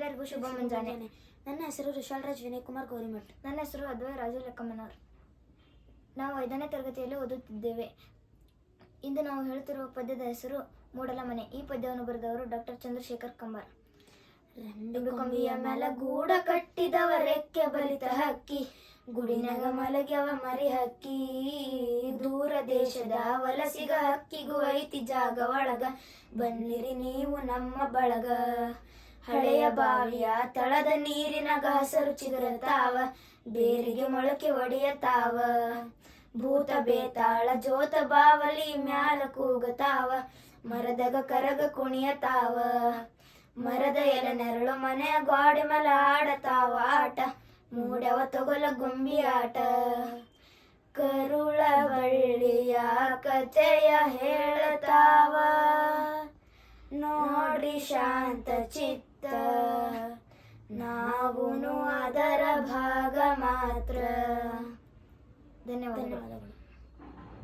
ಎಲ್ಲರಿಗೂ ಶುಭ ಮುಂಜಾನೆ. ನನ್ನ ಹೆಸರು ಋಷಾಲ್ರಾಜ್ ವಿನಯ್ ಕುಮಾರ್ ಗೌರಿಮಠ್. ನನ್ನ ಹೆಸರು ಅದ್ವೈ ರಾಜು ಲೆಕ್ಕಮ್ಮನವರ್. ನಾವು ಐದನೇ ತರಗತಿಯಲ್ಲಿ ಓದುತ್ತಿದ್ದೇವೆ. ಇಂದು ನಾವು ಹೇಳುತ್ತಿರುವ ಪದ್ಯದ ಹೆಸರು ಮೂಡಲ ಮನೆ. ಈ ಪದ್ಯವನ್ನು ಬರೆದವರು ಡಾಕ್ಟರ್ ಚಂದ್ರಶೇಖರ್ ಕಂಬಾರ್. ರಂಡು ಕೊಂಬಿಯ ಮೇಲ ಗೂಡ ಕಟ್ಟಿದವ ರೆಕ್ಕೆ ಬಲಿತ ಹಕ್ಕಿ. ಗುಡಿನಾಗ ಮಲಗ್ಯವ ಮರಿ ಹಕ್ಕಿ. ದೂರ ದೇಶದ ವಲಸಿಗ ಹಕ್ಕಿಗೂ ಐತಿ ಜಾಗ ಒಳಗ. ಬನ್ನಿರಿ ನೀವು ನಮ್ಮ ಬಳಗ. ಹಳೆಯ ಬಾವಿಯ ತಳದ ನೀರಿನಾಗ ಹಸರು ಚಿಗುರತಾವ ಬೇರಿಗೆ ಮೊಳಕೆ ಒಡೆಯತಾವ. ಭೂತ ಬೇತಾಳ ಜೋತ ಬಾವಲಿ ಮ್ಯಾಲ ಕೂಗತಾವ, ಮರದಗ ಕರಗ ಕುಣಿಯತಾವ. ಮರದ ಎಲೆ ನೆರಳು ಮನೆಯ ಗೋಡೆ ಮೇಲೆ ಆಡತಾವ ಆಟ ಮೂಡವ ತೊಗಲ ಗುಂಬಿ ಆಟ. ಕರುಳ ಬಳ್ಳಿಯ ಕಥೆಯ ಹೇಳತಾವ गौरी शान्त चित्त. नावुनु आदर भागमात्र धन्यवाद.